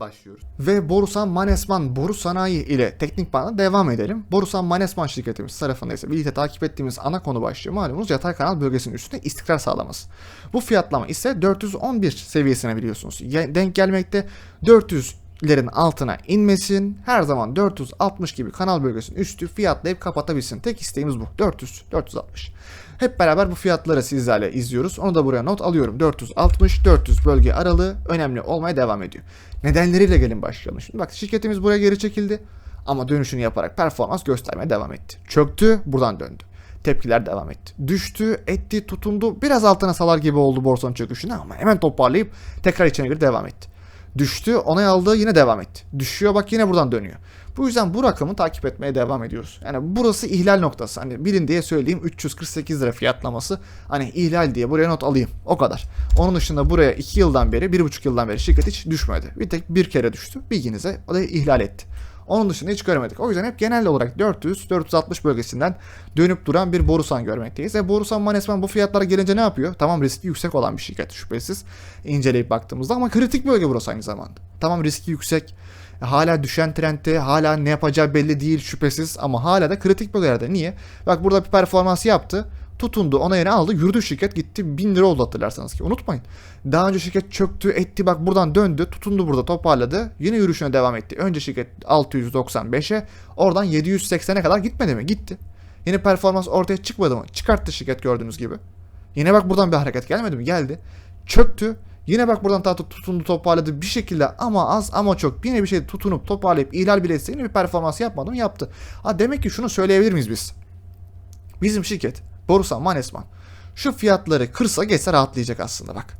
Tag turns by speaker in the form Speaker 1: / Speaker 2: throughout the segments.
Speaker 1: başlıyoruz. Ve Borusan Manesman Boru Sanayi ile teknik bana devam edelim. Borusan Manesman şirketimiz tarafında ise birlikte takip ettiğimiz ana konu başlığı malumunuz yatay kanal bölgesinin üstünde istikrar sağlaması. Bu fiyatlama ise 411 seviyesine biliyorsunuz. Denk gelmekte 400'lerin altına inmesin. Her zaman 460 gibi kanal bölgesinin üstü fiyatlayıp kapatabilsin. Tek isteğimiz bu. 400, 460. Hep beraber bu fiyatları sizlerle izliyoruz. Onu da buraya not alıyorum. 460-400 bölge aralığı önemli olmaya devam ediyor. Nedenleriyle gelin başlayalım. Şimdi bak şirketimiz buraya geri çekildi. Ama dönüşünü yaparak performans göstermeye devam etti. Çöktü, buradan döndü. Tepkiler devam etti. Düştü, etti, tutundu. Biraz altına salar gibi oldu borsanın çöküşüne ama hemen toparlayıp tekrar içine girip devam etti. Düştü, onay aldı, yine devam etti. Düşüyor bak yine buradan dönüyor. Bu yüzden bu rakamı takip etmeye devam ediyoruz. Yani burası ihlal noktası. Hani bilin diye söyleyeyim 348 lira fiyatlaması. Hani ihlal diye buraya not alayım. O kadar. Onun dışında buraya 2 yıldan beri, 1,5 yıldan beri şirket hiç düşmedi. Bir tek bir kere düştü. Bilginize o da ihlal etti. Onun dışında hiç görmedik. O yüzden hep genel olarak 400-460 bölgesinden dönüp duran bir Borusan görmekteyiz. Ve Borusan Manesman bu fiyatlara gelince ne yapıyor? Tamam riski yüksek olan bir şirket şüphesiz inceleyip baktığımızda ama kritik bölge burası aynı zamanda. Tamam riski yüksek, hala düşen trendte, hala ne yapacağı belli değil şüphesiz ama hala da kritik bölgelerde. Niye? Bak burada bir performans yaptı tutundu ona yeni aldı yürüdü şirket gitti 1000 lira oldu hatırlarsanız ki unutmayın. Daha önce şirket çöktü etti bak buradan döndü tutundu burada toparladı yine yürüyüşüne devam etti. Önce şirket 695'e oradan 780'e kadar gitmedi mi? Gitti. Yine performans ortaya çıkmadı mı? Çıkarttı şirket gördüğünüz gibi. Yine bak buradan bir hareket gelmedi mi? Geldi. Çöktü. Yine bak buradan tahta tutundu toparladı bir şekilde ama az ama çok yine bir şey tutunup toparlayıp ihlal bile etse yine bir performans yapmadı mı? Yaptı. Ha demek ki şunu söyleyebilir miyiz biz? Bizim şirket Borusan Manesman şu fiyatları kırsa geçse rahatlayacak aslında bak.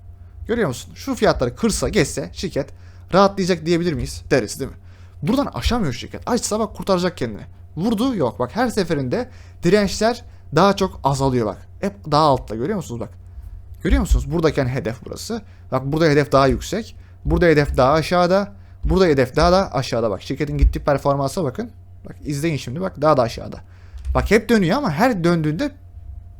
Speaker 1: Görüyor musun? Şu fiyatları kırsa geçse şirket rahatlayacak diyebilir miyiz? Deriz değil mi? Buradan aşamıyor şirket. Açsa bak kurtaracak kendini. Vurdu yok bak her seferinde dirençler daha çok azalıyor bak. Hep daha altta görüyor musunuz bak. Görüyor musunuz? Buradaki hani hedef burası. Bak burada hedef daha yüksek. Burada hedef daha aşağıda. Burada hedef daha da aşağıda bak. Şirketin gittiği performansa bakın. Bak izleyin şimdi bak daha da aşağıda. Bak hep dönüyor ama her döndüğünde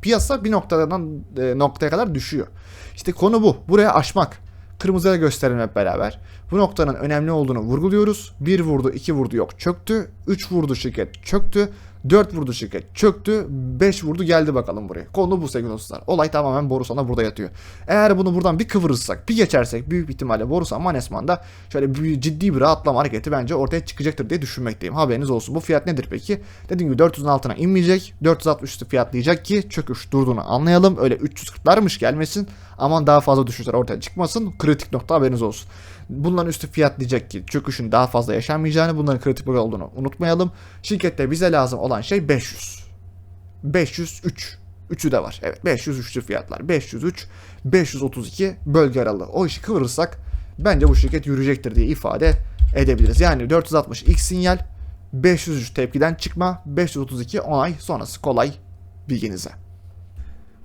Speaker 1: piyasa bir noktadan e, noktaya kadar düşüyor. İşte konu bu. Buraya aşmak. Kırmızıya gösterelim hep beraber. Bu noktanın önemli olduğunu vurguluyoruz. Bir vurdu, iki vurdu yok çöktü. Üç vurdu şirket çöktü. 4 vurdu şirket çöktü. 5 vurdu geldi bakalım buraya. Konu bu sevgili dostlar. Olay tamamen Borusan'a burada yatıyor. Eğer bunu buradan bir kıvırırsak, bir geçersek büyük ihtimalle Borusan Manesman'da şöyle bir ciddi bir rahatlama hareketi bence ortaya çıkacaktır diye düşünmekteyim. Haberiniz olsun. Bu fiyat nedir peki? Dediğim gibi 400'ün altına inmeyecek. 460 üstü fiyatlayacak ki çöküş durduğunu anlayalım. Öyle 340'larmış gelmesin. Aman daha fazla düşüşler ortaya çıkmasın. Kritik nokta haberiniz olsun. Bunların üstü fiyatlayacak ki çöküşün daha fazla yaşanmayacağını, bunların kritik bölge olduğunu unutmayalım. Şirkette bize lazım olan şey 500. 503. Üçü de var. Evet 503'lü fiyatlar. 503, 532 bölge aralığı. O işi kıvırırsak bence bu şirket yürüyecektir diye ifade edebiliriz. Yani 460 ilk sinyal, 503 tepkiden çıkma, 532 onay sonrası kolay bilginize.